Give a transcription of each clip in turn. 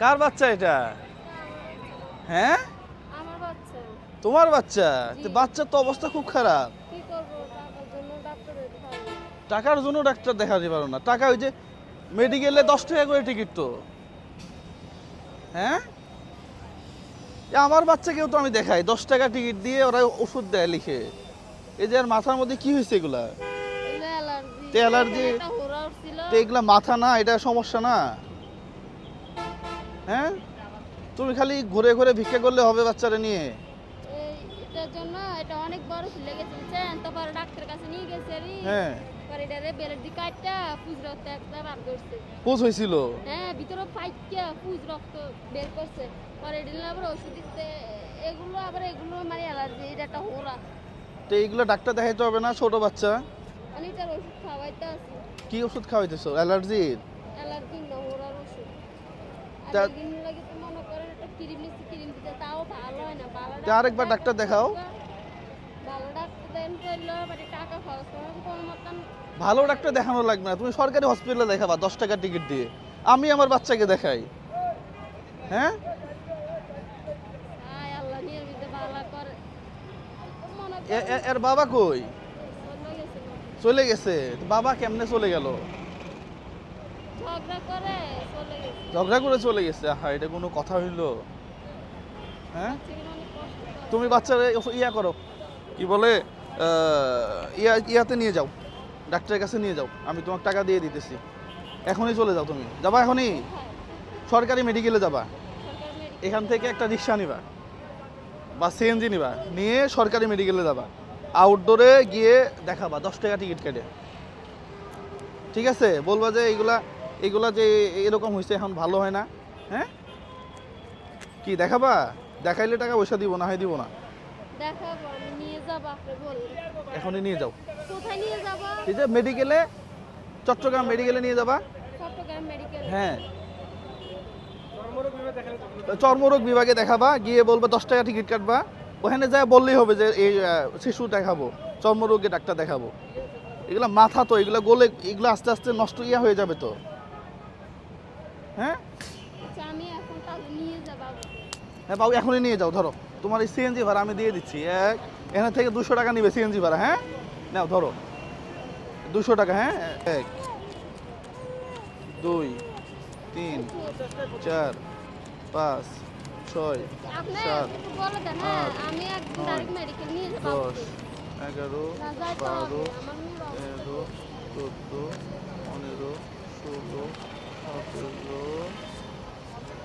কার বাচ্চা এটা? হ্যাঁ? তোমার বাচ্চা? বাচ্চার তো অবস্থা খুব খারাপ। টাকার জন্য ডাক্তার দেখাতে পারো না। টাকা ওই যে মেডিকেলে দশ টাকা করে টিকিট তো। হ্যাঁ? আমার বাচ্চাকেও তো আমি দেখাই। দশ টাকা টিকিট দিয়ে ওরা ওষুধ দেয় লিখে। এই যে আর মাথার মধ্যে কি হয়েছে এগুলা? অ্যালার্জি। এগুলা মাথা না এটা সমস্যা না? হ্যাঁ? তুমি খালি ঘুরে ঘুরে ভিক্ষা করলে হবে বাচ্চারা নিয়ে। এটার জন্য এটা অনেক বড় ফুলে গেছে বুঝছেন? তারপর ডাক্তারের কাছে নিয়ে গেছে রি। হ্যাঁ। পরে এটারে বেলের দিকে কাটটা ফুজ রক্ত একটা বার করছে। কোচ হয়েছিল হ্যাঁ ভিতরে রক্ত বের করছে। পরে এটা আবার ওষুধ দিতে এগুলো আবার এগুলো মানে অ্যালার্জি এটা একটা হোরা তো এইগুলো ডাক্তার দেখাইতে হবে না ছোট বাচ্চা? মানে ওষুধ খাওয়াইতে আছে। কি ওষুধ খাওয়াইতেছো অ্যালার্জির? অ্যালার্জি আরেকবার ডাক্তার দেখাও। ভালো ডাক্তার টাকা দেখানো লাগবে না। তুমি সরকারি হসপিটালে দেখাবা, দশ টাকার টিকিট দিয়ে। আমি আমার বাচ্চাকে দেখাই। হ্যাঁ? এর বাবা কই? চলে গেছে। বাবা কেমনে চলে গেল? ঝগড়া করে চলে গেছে। ঝগড়া করে চলে গেছে? হ্যাঁ এটা কোনো কথা হইল। হ্যাঁ। তুমি বাচ্চারা ইয়া করো। কি বলে? ইয়া ইয়াতে নিয়ে যাও। ডাক্তারের কাছে নিয়ে যাও। আমি তোমাকে টাকা দিয়ে দিতেছি। এখনই চলে যাও তুমি। যাবা এখনই? কোথায়? সরকারি মেডিকেলে যাবা। এখান থেকে একটা রিক্সা নিবা। বা সিএনজি নিবা। নিয়ে সরকারি মেডিকেলে যাবা। আউটডোরে গিয়ে দেখাবা। দশ টাকা টিকিট কেটে। ঠিক আছে? বলবা যে এইগুলা এগুলা যে এরকম হয়েছে এখন ভালো হয় না হ্যাঁ? কি দেখাবা? দেখাইলে টাকা পয়সা দিব না হয় দিব না? দেখাবো আমি নিয়ে যাব আপনি বললেন এখনই নিয়ে যাও। কোথায় নিয়ে যাব? এই যে মেডিকেলে চট্টগ্রাম মেডিকেলে নিয়ে যাবা। চট্টগ্রাম মেডিকেল। হ্যাঁ। চর্মরোগ বিভাগে দেখাবা গিয়ে বলবে দশ টাকা টিকিট কাটবা। ওখানে যা বললেই হবে যে এই শিশু দেখাবো চর্মরোগে ডাক্তার দেখাবো। এগুলা মাথা তো এগুলা গোলে এগুলো আস্তে আস্তে নষ্ট ইয়া হয়ে যাবে তো। হ্যাঁ? আচ্ছা আমি এখন নিয়ে যাব হ্যাঁ বাবু এখনই নিয়ে যাও ধরো। তোমার এই সিএনজি ভাড়া আমি দিয়ে দিচ্ছি। এক এখানে থেকে দুশো টাকা নিবে সিএনজি ভাড়া হ্যাঁ? নাও ধরো। দুশো টাকা হ্যাঁ? এক দুই তিন চার পাঁচ ছয় সাত, হ্যাঁ আট, নয়, দশ এগারো বারো। তেরো চোদ্দ পনেরো ষোলো সতেরো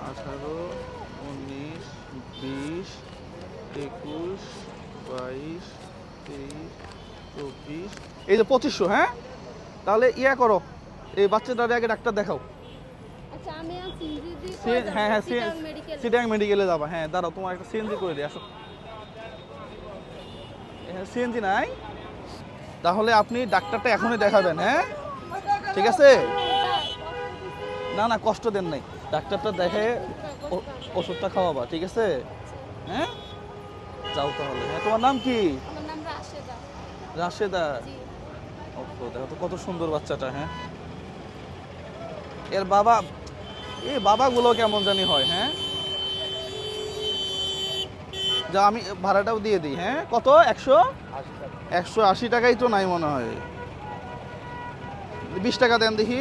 আঠারো উনিশ বিশ একুশ বাইশ তেইশ চব্বিশ। এই যে পঁচিশশো হ্যাঁ? তাহলে ইয়া করো এই বাচ্চাটার আগে ডাক্তার দেখাও। আচ্ছা হ্যাঁ হ্যাঁ সিটাং মেডিকেলে যাবা। হ্যাঁ দাঁড়াও তোমার একটা সিএনজি করে দিই আসো। সিএনজি নাই। তাহলে আপনি ডাক্তারটা এখনই দেখাবেন হ্যাঁ? ঠিক আছে? না না কষ্ট দেন নাই। ডাক্তারটা দেখে ওষুধটা খাওয়াবা ঠিক আছে? হ্যাঁ? যাও তাহলে। হ্যাঁ তোমার নাম কি? রাশেদা। রাশেদা। দেখো তো কত সুন্দর বাচ্চাটা হ্যাঁ? এর বাবা এই বাবাগুলো কেমন জানি হয় হ্যাঁ? যা আমি ভাড়াটাও দিয়ে দিই হ্যাঁ? কত? একশো? একশো আশি টাকাই তো নাই মনে হয়। বিশ টাকা দেন দেখি।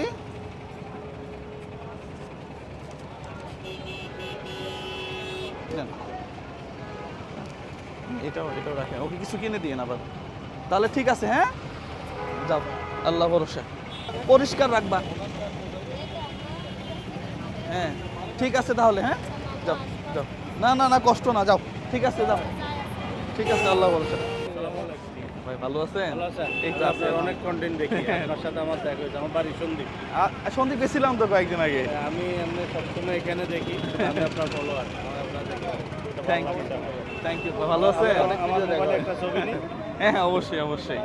এটাও এটাও রাখেন। ওকে কিছু কিনে দিন আবার। তাহলে ঠিক আছে হ্যাঁ? যাও আল্লাহ ভরসা। পরিষ্কার রাখবা। হ্যাঁ ঠিক আছে তাহলে হ্যাঁ? যাও যাও। না না না কষ্ট না যাও। ঠিক আছে যাও। ঠিক আছে আল্লাহ ভরসা। ভাই ভালো আছেন? ভালো এই তো আছে আপনার অনেক কন্টেন্ট দেখি আপনার সাথে আমার দেখা হয়েছে আমার বাড়ি সন্দীপ সন্দীপ গেছিলাম তো কয়েকদিন আগে। আমি এমনি সবসময় এখানে দেখি আমি আপনার ফলোয়ার আপনার দেখি থ্যাংক ইউ থ্যাংক ইউ ভালো আছে হ্যাঁ হ্যাঁ অবশ্যই অবশ্যই।